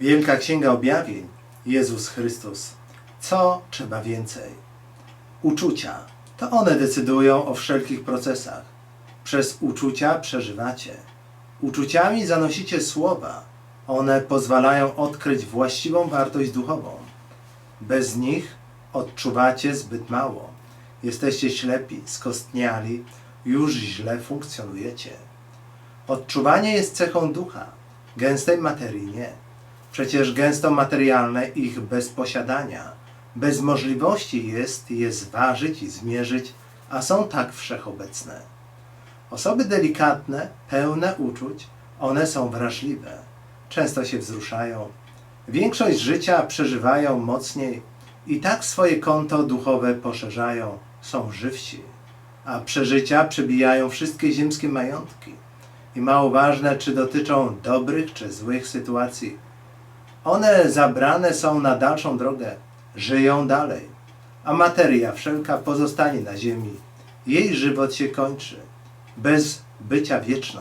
Wielka Księga Objawień, Jezus Chrystus. Co trzeba więcej? Uczucia. To one decydują o wszelkich procesach. Przez uczucia przeżywacie. Uczuciami zanosicie słowa. One pozwalają odkryć właściwą wartość duchową. Bez nich odczuwacie zbyt mało. Jesteście ślepi, skostniali, już źle funkcjonujecie. Odczuwanie jest cechą ducha, gęstej materii nie. Przecież gęsto materialne ich bez posiadania, bez możliwości jest je zważyć i zmierzyć, a są tak wszechobecne. Osoby delikatne, pełne uczuć, one są wrażliwe, często się wzruszają. Większość życia przeżywają mocniej i tak swoje konto duchowe poszerzają, są żywsi, a przeżycia przebijają wszystkie ziemskie majątki. I mało ważne, czy dotyczą dobrych czy złych sytuacji. One zabrane są na dalszą drogę, żyją dalej, a materia wszelka pozostanie na ziemi. Jej żywot się kończy, bez bycia wieczną.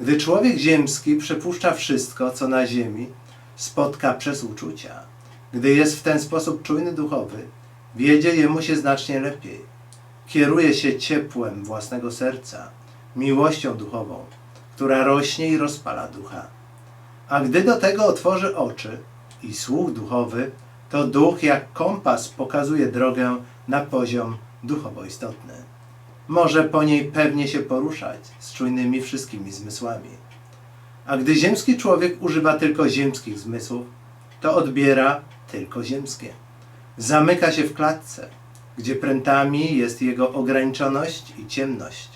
Gdy człowiek ziemski przepuszcza wszystko, co na ziemi, spotka przez uczucia. Gdy jest w ten sposób czujny duchowy, wiedzie jemu się znacznie lepiej. Kieruje się ciepłem własnego serca, miłością duchową, która rośnie i rozpala ducha. A gdy do tego otworzy oczy i słuch duchowy, to duch jak kompas pokazuje drogę na poziom duchowo istotny. Może po niej pewnie się poruszać z czujnymi wszystkimi zmysłami. A gdy ziemski człowiek używa tylko ziemskich zmysłów, to odbiera tylko ziemskie. Zamyka się w klatce, gdzie prętami jest jego ograniczoność i ciemność.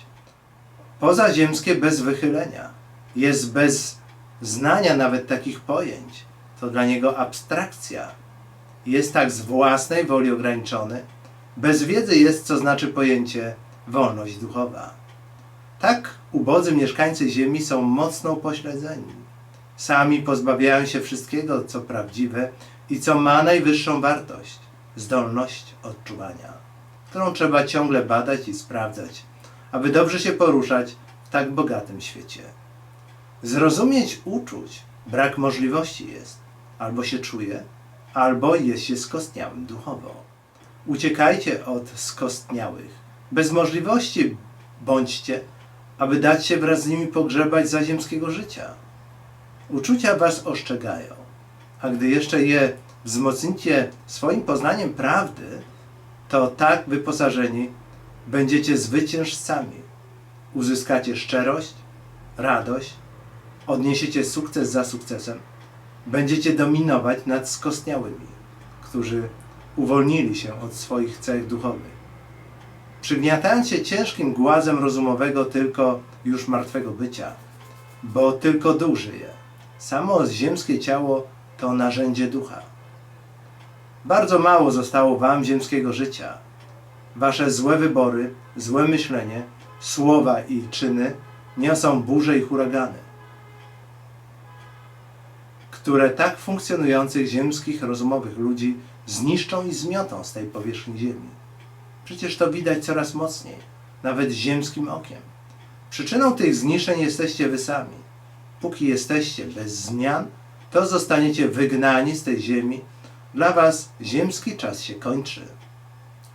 Pozaziemskie bez wychylenia, jest bez znania nawet takich pojęć. To dla niego abstrakcja. Jest tak z własnej woli ograniczony. Bez wiedzy jest, co znaczy pojęcie wolność duchowa. Tak ubodzy mieszkańcy ziemi są mocno upośledzeni. Sami pozbawiają się wszystkiego, co prawdziwe i co ma najwyższą wartość zdolność odczuwania, którą trzeba ciągle badać i sprawdzać, aby dobrze się poruszać w tak bogatym świecie. Zrozumieć uczuć brak możliwości jest. Albo się czuje, albo jest się skostniałym duchowo. Uciekajcie od skostniałych. Bez możliwości bądźcie, aby dać się wraz z nimi pogrzebać za ziemskiego życia. Uczucia was oszczegają, a gdy jeszcze je wzmocnicie swoim poznaniem prawdy, to tak wyposażeni będziecie zwyciężcami. Uzyskacie szczerość, radość, odniesiecie sukces za sukcesem, będziecie dominować nad skostniałymi, którzy uwolnili się od swoich cech duchowych. Przygniatając się ciężkim głazem rozumowego tylko już martwego bycia, bo tylko duch żyje. Samo ziemskie ciało to narzędzie ducha. Bardzo mało zostało wam ziemskiego życia. Wasze złe wybory, złe myślenie, słowa i czyny niosą burze i huragany które tak funkcjonujących ziemskich, rozumowych ludzi zniszczą i zmiotą z tej powierzchni ziemi. Przecież to widać coraz mocniej, nawet ziemskim okiem. Przyczyną tych zniszczeń jesteście wy sami. Póki jesteście bez zmian, to zostaniecie wygnani z tej ziemi. Dla was ziemski czas się kończy.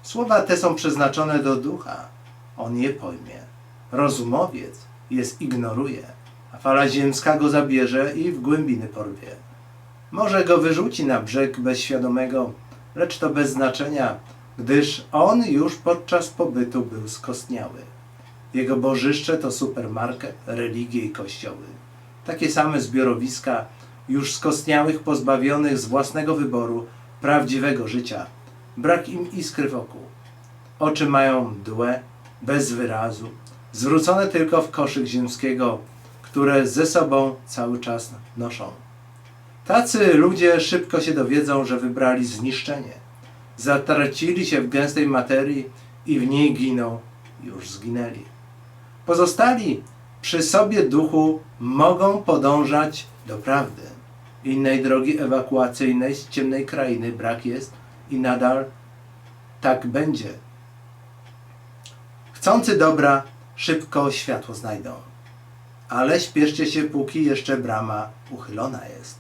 Słowa te są przeznaczone do ducha. On je pojmie. Rozumowiec je zignoruje a fala ziemska go zabierze i w głębiny porwie. Może go wyrzuci na brzeg bezświadomego, lecz to bez znaczenia, gdyż on już podczas pobytu był skostniały. Jego bożyszcze to supermarket, religie i kościoły. Takie same zbiorowiska już skostniałych, pozbawionych z własnego wyboru prawdziwego życia. Brak im iskry wokół. Oczy mają mdłe, bez wyrazu, zwrócone tylko w koszyk ziemskiego, które ze sobą cały czas noszą. Tacy ludzie szybko się dowiedzą, że wybrali zniszczenie. Zatracili się w gęstej materii i w niej giną, już zginęli. Pozostali przy sobie duchu mogą podążać do prawdy. Innej drogi ewakuacyjnej z ciemnej krainy brak jest i nadal tak będzie. Chcący dobra szybko światło znajdą ale śpieszcie się, póki jeszcze brama uchylona jest.